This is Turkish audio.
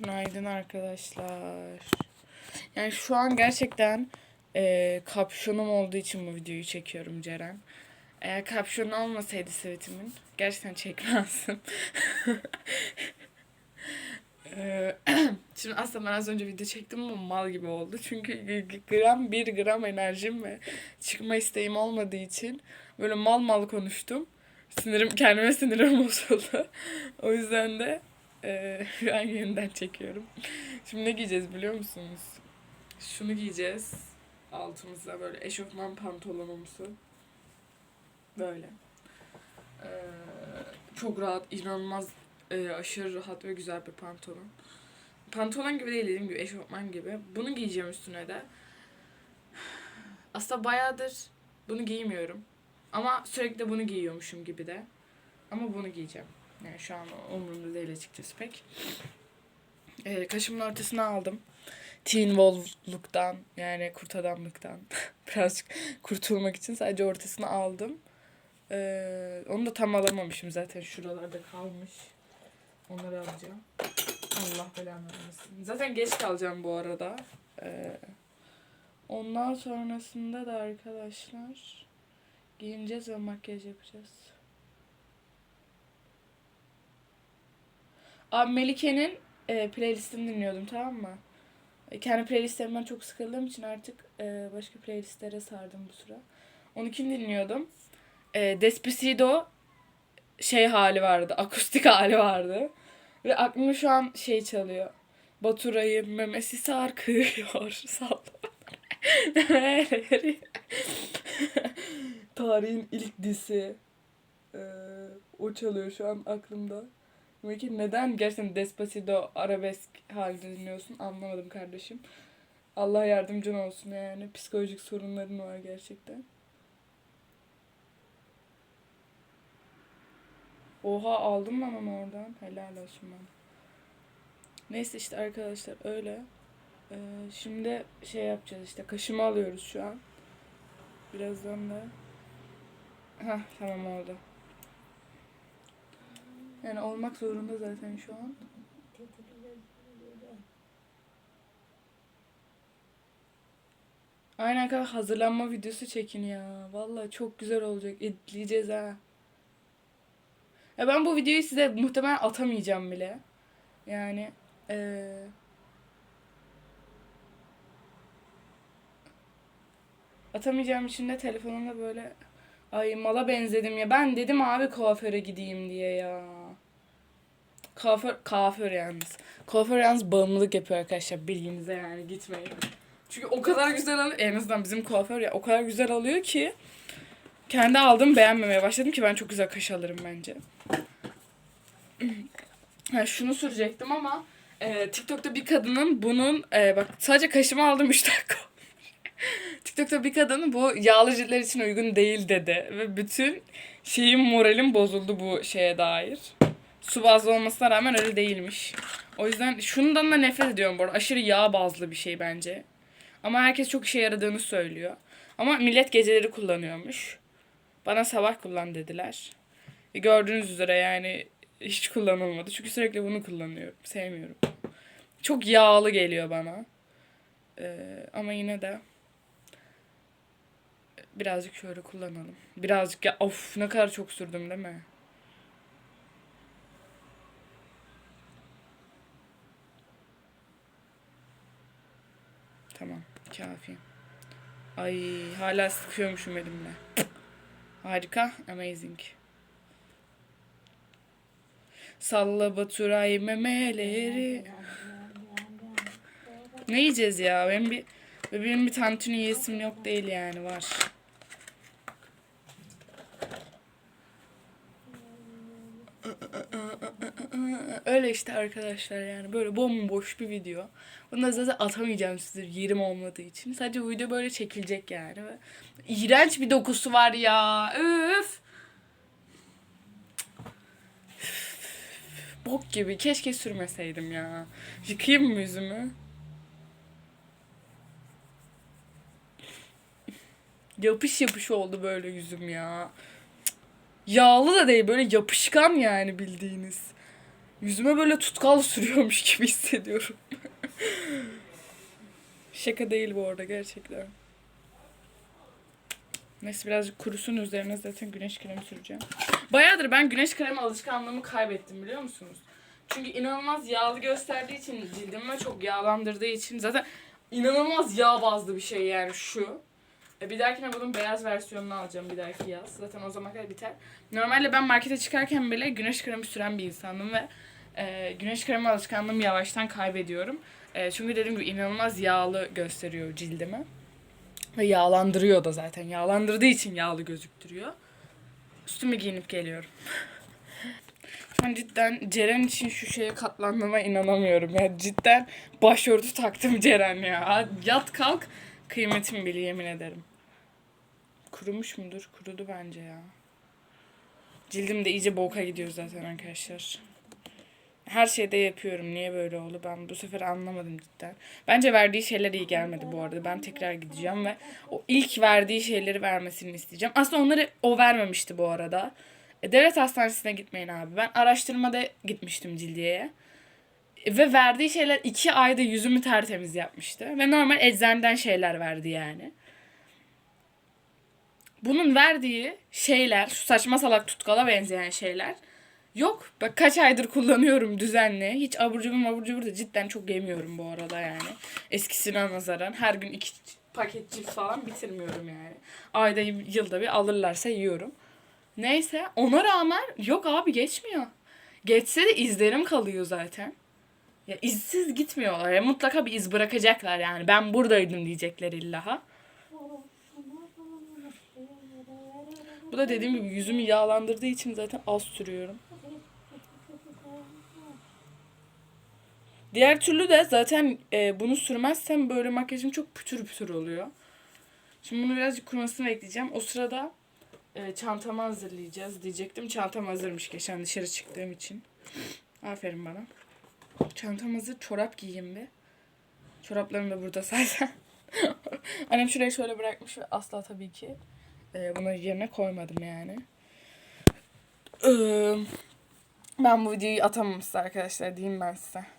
Günaydın arkadaşlar. Yani şu an gerçekten e, kapşonum olduğu için bu videoyu çekiyorum Ceren. Eğer kapşon olmasaydı sivitimin gerçekten çekmezdim. E, Şimdi aslında ben az önce video çektim ama mal gibi oldu. Çünkü gram bir gram enerjim ve çıkma isteğim olmadığı için böyle mal mal konuştum. Sinirim, kendime sinirim bozuldu. o yüzden de ee, şu an yeniden çekiyorum. Şimdi ne giyeceğiz biliyor musunuz? Şunu giyeceğiz. Altımıza böyle eşofman pantolonumuzu. Böyle. Ee, çok rahat, inanılmaz e, aşırı rahat ve güzel bir pantolon. Pantolon gibi değil dediğim gibi eşofman gibi. Bunu giyeceğim üstüne de. Aslında bayağıdır bunu giymiyorum. Ama sürekli bunu giyiyormuşum gibi de. Ama bunu giyeceğim. Yani şu an umurumda değil açıkçası pek. Ee, kaşımın ortasına aldım. Teen Wolf'luktan yani kurt adamlıktan birazcık kurtulmak için sadece ortasına aldım. Ee, onu da tam alamamışım zaten şuralarda kalmış. Onları alacağım. Allah belanı vermesin. Zaten geç kalacağım bu arada. Ee, ondan sonrasında da arkadaşlar giyineceğiz ve makyaj yapacağız. Abi Melike'nin e, playlistini dinliyordum tamam mı? E, kendi playlistlerimden çok sıkıldığım için artık e, başka playlistlere sardım bu sıra. Onunkini dinliyordum. E, Despacito şey hali vardı, akustik hali vardı. Ve aklımda şu an şey çalıyor. Baturay'ın memesi sarkıyor. Salla. Tarihin ilk disi. Ee, o çalıyor şu an aklımda. Peki neden gerçekten Despacito arabesk halde dinliyorsun anlamadım kardeşim. Allah yardımcın olsun yani. Psikolojik sorunların var gerçekten. Oha aldım lan onu oradan. Helal olsun bana. Neyse işte arkadaşlar öyle. Ee, şimdi şey yapacağız işte. Kaşımı alıyoruz şu an. Birazdan da. Hah tamam oldu. Yani olmak zorunda zaten şu an. Aynen kadar hazırlanma videosu çekin ya. Vallahi çok güzel olacak. Editleyeceğiz ha. Ya ben bu videoyu size muhtemelen atamayacağım bile. Yani eee atamayacağım için de telefonumda böyle ay mala benzedim ya. Ben dedim abi kuaföre gideyim diye ya. Kuaför, kuaför yalnız. Kuaför yalnız bağımlılık yapıyor arkadaşlar bilginize yani gitmeyin. Çünkü o kadar güzel alıyor. En azından bizim kuaför ya o kadar güzel alıyor ki kendi aldım beğenmemeye başladım ki ben çok güzel kaş alırım bence. Ha, şunu sürecektim ama e, TikTok'ta bir kadının bunun e, bak sadece kaşımı aldım 3 dakika. TikTok'ta bir kadının bu yağlı ciltler için uygun değil dedi ve bütün şeyim moralim bozuldu bu şeye dair. Su bazlı olmasına rağmen öyle değilmiş. O yüzden şundan da nefret ediyorum bu arada. Aşırı yağ bazlı bir şey bence. Ama herkes çok işe yaradığını söylüyor. Ama millet geceleri kullanıyormuş. Bana sabah kullan dediler. E gördüğünüz üzere yani hiç kullanılmadı. Çünkü sürekli bunu kullanıyorum. Sevmiyorum. Çok yağlı geliyor bana. Ee, ama yine de birazcık şöyle kullanalım. Birazcık ya of ne kadar çok sürdüm değil mi? Tamam. Kafi. Ay hala sıkıyormuşum elimle. Harika. Amazing. Salla Baturay memeleri. Ne yiyeceğiz ya? Benim bir benim bir tantuni yiyesim yok değil yani var. Öyle işte arkadaşlar yani böyle bomboş bir video. Bunu da zaten atamayacağım size yerim olmadığı için. Sadece bu video böyle çekilecek yani. İğrenç bir dokusu var ya. Üf. Bok gibi. Keşke sürmeseydim ya. Yıkayayım mı yüzümü? Yapış yapış oldu böyle yüzüm ya. Yağlı da değil böyle yapışkan yani bildiğiniz. Yüzüme böyle tutkal sürüyormuş gibi hissediyorum. Şaka değil bu arada gerçekten. Neyse birazcık kurusun üzerine zaten güneş kremi süreceğim. Bayağıdır ben güneş kremi alışkanlığımı kaybettim biliyor musunuz? Çünkü inanılmaz yağlı gösterdiği için cildimi çok yağlandırdığı için zaten inanılmaz yağ bazlı bir şey yani şu. E, Bir dahakine bunun beyaz versiyonunu alacağım bir dahaki yaz. Zaten o zaman kadar biter. Normalde ben markete çıkarken bile güneş kremi süren bir insanım ve e, güneş kremi alışkanlığımı yavaştan kaybediyorum. E, çünkü dediğim gibi inanılmaz yağlı gösteriyor cildimi. Ve yağlandırıyor da zaten. Yağlandırdığı için yağlı gözüktürüyor. Üstümü giyinip geliyorum. Şu an cidden Ceren için şu şeye katlandığıma inanamıyorum. Ya cidden başörtü taktım Ceren ya. Yat kalk kıymetimi bil yemin ederim. Kurumuş mudur? Kurudu bence ya. Cildim de iyice boka gidiyor zaten arkadaşlar. Her şeyde yapıyorum. Niye böyle oldu? Ben bu sefer anlamadım cidden. Bence verdiği şeyler iyi gelmedi bu arada. Ben tekrar gideceğim ve o ilk verdiği şeyleri vermesini isteyeceğim. Aslında onları o vermemişti bu arada. E, devlet hastanesine gitmeyin abi. Ben araştırmada gitmiştim Cildiye'ye. E, Ve verdiği şeyler iki ayda yüzümü tertemiz yapmıştı. Ve normal eczaneden şeyler verdi yani. Bunun verdiği şeyler, şu saçma salak tutkala benzeyen şeyler yok. Bak kaç aydır kullanıyorum düzenli. Hiç abur cubur mabur cubur da cidden çok yemiyorum bu arada yani. Eskisine nazaran. Her gün iki paket cips falan bitirmiyorum yani. Ayda yılda bir alırlarsa yiyorum. Neyse ona rağmen yok abi geçmiyor. Geçse de izlerim kalıyor zaten. Ya izsiz gitmiyorlar. Ya mutlaka bir iz bırakacaklar yani. Ben buradaydım diyecekler illaha. Bu da dediğim gibi yüzümü yağlandırdığı için zaten az sürüyorum. Diğer türlü de zaten e, bunu sürmezsem böyle makyajım çok pütür pütür oluyor. Şimdi bunu birazcık kurumasını bekleyeceğim. O sırada e, çantamı hazırlayacağız diyecektim. Çantam hazırmış geçen dışarı çıktığım için. Aferin bana. Çantam hazır. Çorap giyeyim bir. Çoraplarım da burada zaten. Annem şuraya şöyle bırakmış ve asla tabii ki e, bunu yerine koymadım yani. Ee, ben bu videoyu atamam size arkadaşlar diyeyim ben size.